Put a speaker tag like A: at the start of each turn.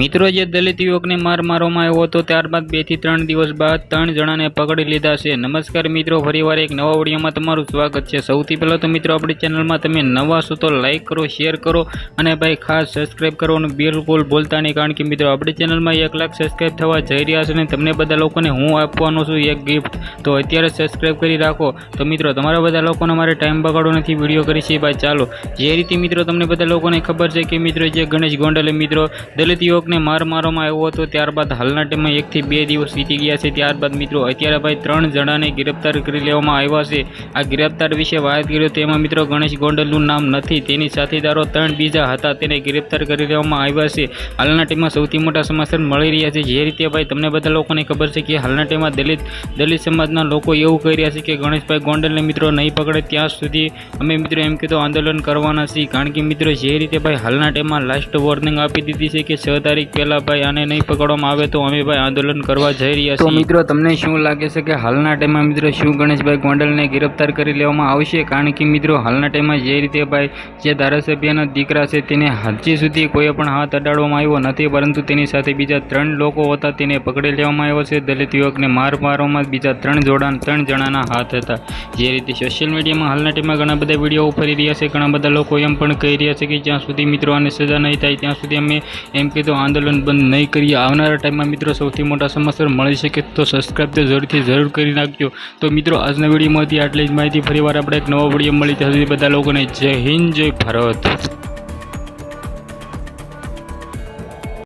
A: મિત્રો, જે દલિત યુવકને માર મારવામાં આવ્યો હતો, ત્યારબાદ બેથી ત્રણ દિવસ બાદ ત્રણ જણાને પકડી લીધા છે. નમસ્કાર મિત્રો ફરીવાર એક નવા વિડીયોમાં તમારું સ્વાગત છે. સૌથી પહેલાં તો મિત્રો, આપણી ચેનલમાં તમે નવા છો તો લાઈક કરો શેર કરો અને ભાઈ ખાસ સબસ્ક્રાઇબ કરવાનું બિલકુલ ભૂલતા નહીં. કારણ કે મિત્રો, આપણી ચેનલમાં એક લાખ સબસ્ક્રાઈબ થવા જઈ રહ્યા છે અને તમને બધા લોકોને હું આપવાનો છું એક ગિફ્ટ તો અત્યારે સબસ્ક્રાઇબ કરી રાખો. તો મિત્રો, તમારા બધા લોકોને મારે ટાઈમ બગાડવો નથી, વીડિયો કરી છે. ભાઈ ચાલો. જે રીતે મિત્રો, તમને બધા લોકોને ખબર છે કે મિત્રો, જે ગણેશ ગોંડલે મિત્રો, દલિત યુવકને માર મારવામાં આવ્યો હતો. ત્યારબાદ હાલના ટાઈમમાં એકથી બે દિવસ વીતી ગયા છે. ત્યારબાદ મિત્રો, અત્યારે ભાઈ ત્રણ જણાને ગિરફ્તાર કરી લેવામાં આવ્યા છે. આ ગિરફ્તાર વિશે વાત કર્યો તેમાં મિત્રો ગણેશ ગોંડલનું નામ નથી. તેની સાથીદારો ત્રણ બીજા હતા. તેને ગિરફ્તાર કરી લેવામાં આવ્યા છે. હાલના ટાઈમમાં સૌથી મોટા સમાચાર મળી રહ્યા છે. જે રીતે ભાઈ તમને બધા લોકોને ખબર છે કે હાલના ટાઈમમાં દલિત દલિત સમાજના લોકો એવું કહી રહ્યા છે કે ગણેશભાઈ ગોંડલને મિત્રો નહીં પકડે. ત્યાં સુધી અમે મિત્રો એમ કીધું, આંદોલન કરવાના છીએ. કારણ કે મિત્રો, જે રીતે ભાઈ હાલના ટાઈમમાં લાસ્ટ વોર્નિંગ આપી દીધી છે કે છ પહેલાં ભાઈ આને નહીં પકડવામાં આવે તો અમે ભાઈ આંદોલન કરવા જઈ રહ્યા છીએ. મિત્રો તમને શું લાગે છે કે હાલના ટાઈમમાં મિત્રો શું ગણેશભાઈ ગોંડલને ગિરફ્તાર કરી લેવામાં આવશે? કારણ કે મિત્રો હાલના ટાઈમમાં જે રીતે ભાઈ જે ધારાસભ્યના દીકરા છે તેને હજી સુધી કોઈ પણ હાથ અડાડવામાં આવ્યો નથી પરંતુ તેની સાથે બીજા ત્રણ લોકો હતા તેને પકડી લેવામાં આવ્યો છે. દલિત યુવકને માર મારવામાં બીજા ત્રણ જોડાણ ત્રણ જણાના હાથ હતા. જે રીતે સોશિયલ મીડિયામાં હાલના ટાઈમમાં ઘણા બધા વીડિયો ફરી રહ્યા છે. ઘણા બધા લોકો એમ પણ કહી રહ્યા છે કે જ્યાં સુધી મિત્રો આને સજા નહીં થાય ત્યાં સુધી અમે એમ કીધું આંદોલન બંધ નહીં કરીએ. આવનારા ટાઈમમાં મિત્રો સૌથી મોટા સમાચાર મળી શકે તો સબસ્ક્રાઈબ તો જરૂરથી જરૂર કરી નાખજો. તો મિત્રો, આજના વિડીયોમાંથી આટલી જ માહિતી ફરીવાર આપણે એક નવો વીડિયો મળી. ત્યાં સુધી બધા લોકોને જય હિન્દ, જય ભારત.